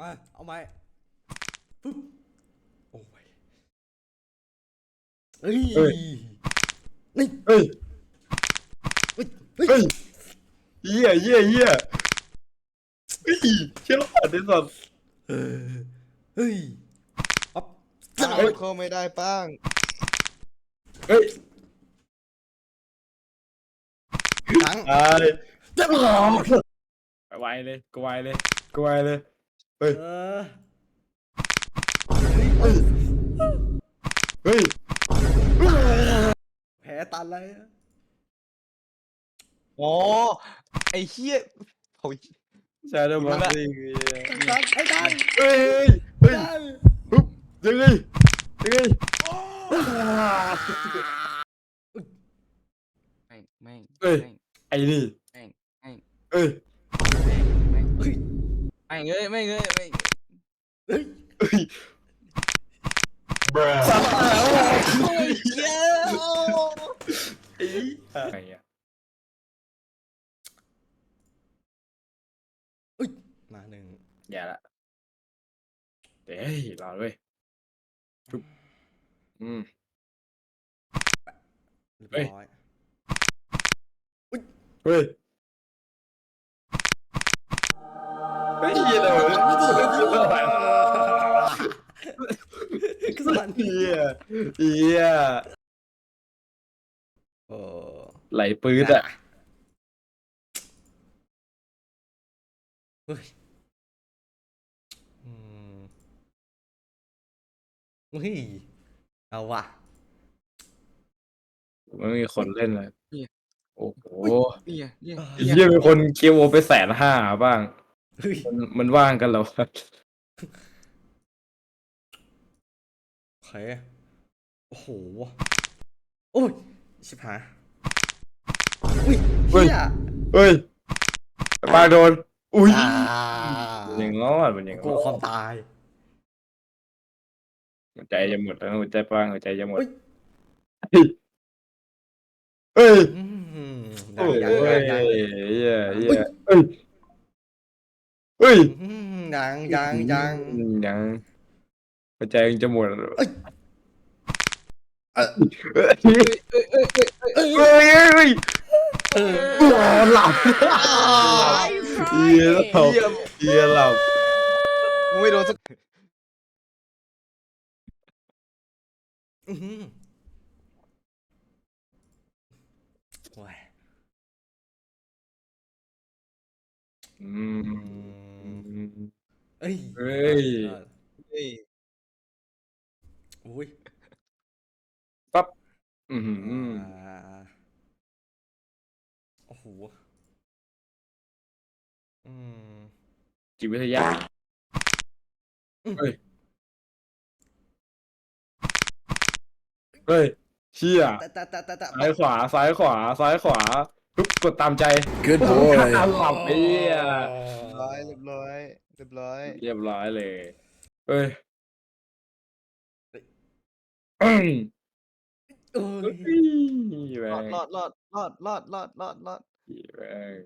มา เอาไหมปึ๊บ โอ้ยเฮ้ยเฮ้ย นี่เฮ้ยเฮ้ยเฮ้ย เฮ้ยเหี้ยเหี้ยเหี้ยเฮ้ยเชี่ยรอดไอ้สัสเออเฮ้ยปั๊บอ้าวเฮ้ย เข้าไม่ได้ป้างเฮ้ยหลังตายจะหลอกไวเลยกูไวเลยกูไวเลย เออเฮ้ยเฮ้ย แผลตันเลยอะอ๋อ ไอ้เหี้ยโอ้ยชาโดว์บัสซิ่งตันไอ้ตันเฮ้ย เฮ้ยตันฮึบยังไงยังไงแม่งแม่งเอ้ยแม่งไอ้นี่ แม่งแม่ง เอ้ย แม่งแม่ง เฮ้ย แม่งเอ้ยแม่งเอ้ยแม่งเฮ้ยเฮ้ยสัตว์แล้วโอ้ยเหี้ยไอ้ไงอะเฮ้ยมาหนึ่งอย่าละเฮ้ยรอด้วยชุบอืม เรียบเฮ้ยร้อย เฮ้ย สั่นเหี้ยเหี้ยโอ้ไหลปื๊ดอะเฮ้ยอืมเฮ้ยเอาว่ะไม่มีคนเล่นเลยโอ้โหเนี่ยเนี่ยไอ้เหี้ยมีคนเคียวโอไปแสนห้าบ้างเฮ้ยมันมันว่างกันเหรอวะโอ เคโอ้โหโอ้ยชิบหายอุ้ยเฮียเฮ้ยปาโดน อุ้ยอ่ามันยังรอดมันยังกลัรวอความดตายหัวใจจะหมดแล้วหัวใจป้างหัวใจจะหมดเฮ้ยเฮ้ยอืมโอ้ยังยยังเฮ้ยัยงเหี้ยเหี้ยเฮ้ยเฮ้ยอืมยังยังยังยัง หัวใจยังจะหมดเอ้ยเฮ้ยเฮ้ยเฮ้ยเออหลับเฮียหลับเหี้ยเฮียหลับมึงไม่โดนสักอื้อหือโอ้ยอืมเอ้ย เฮ้ยเฮ้ย อุ้ยอืมอ่าโอ้โหอืมจิตวิทยาเฮ้ยเฮ้ยเชี่ยแต่แต่แต่แต่แต่ซ้ายขวาซ้ายขวาซ้ายขวาปุ๊บกดตามใจ good หลับไอ้เหี้ยร้อยเรียบร้อยเรียบร้อยเรียบร้อยเลยเฮ้ย อืมเอ้เฮ้ยยแม่รองดรอดรอดรอดรอดรอดรอดรอดแม่ง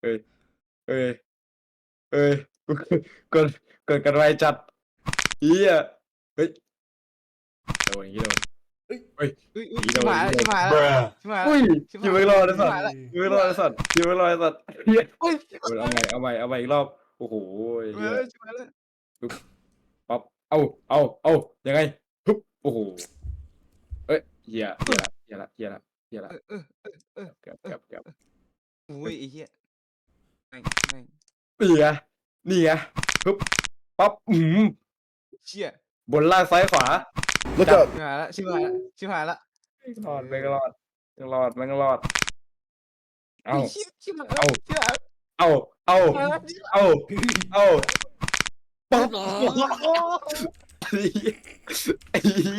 เฮ้ยเฮ้ยเฮ้ยกดกดกันไวจัดเฮียเฮ้ยโดนอย่างนี้โดนเฮ้ยเฮ้ยอีชิโดบนหายแล้วอีชิบโดนหายแล้วชิบหายแล้วอุ้ยชิบยิงหายไม่รอดไอ้สัตชิบว์หายแล้วยิงไม่รอดไอ้สัตว์ยิงไม่รอดไอ้สัตว์เฮียเฮ้ยเอาใหม่เอาใหม่เอาใหม่อีกรอบโอ้โหชิบเหี้หายยแล้วชิบหายแล้วปั๊บเอาเอาเอายังไงฮึบ โอ้โหเอ้ยเฮียเฮียละเฮียละเฮียละเฮียละเออเออเออเออเกือบเกือบเกือบอุ้ยไอ้เหี้ยแม่งแม่งนี่ไงนี่ไงฮึบปั๊บอืมเชี่ยบนล่างซ้ายขวา แล้วก็ชิบหายแล้วชิบหายแล้วชิบหายแล้วไม่รอดไม่รอดไม่รอดไม่รอด เอาไอ้เหี้ยชิบหายแล้วเอาชิบหายแล้วเอาเอาชิบหายแล้วเอาเอาปั๊บโอ้ไอ้เหี้ยเ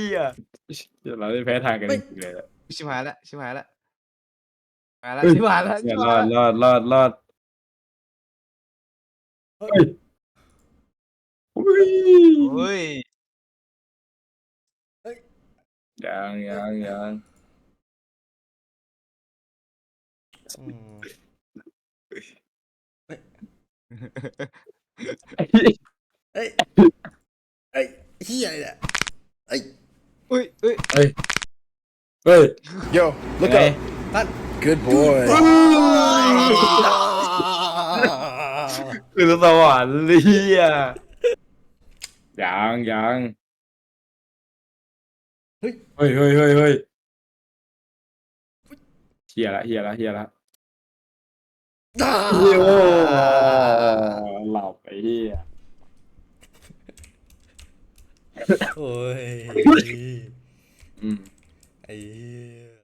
ดี๋ยวเราได้แพ้ทางกันจริงๆเลยอะชิบหายแล้วชิบหายแล้วชิบหายแล้วเฮ้ยชิบหายแล้วเนี่ชิยบรหาอยดแล้วรอดรอดรอดเฮ้เฮ้ยยอุ้ยเฮ้ยยังยังยังอืมไอ้เหี้ยเอ้ยเอ้ยเฮียอะไรเนี่ยเอ้ย อุ้ยอุ้ย เฮ้ยเฮ้ย Yo, look ไง up. ท่าน Good boy. คือสวรรค์เลียยังยังเฮ้ยเฮ้ยเฮ้ยเฮ้ยเฮ้ยเฮียละเฮียละเฮียละเฮียโอ้หลับไปเฮีย โอ้ยอืม ไอ้เหี้ย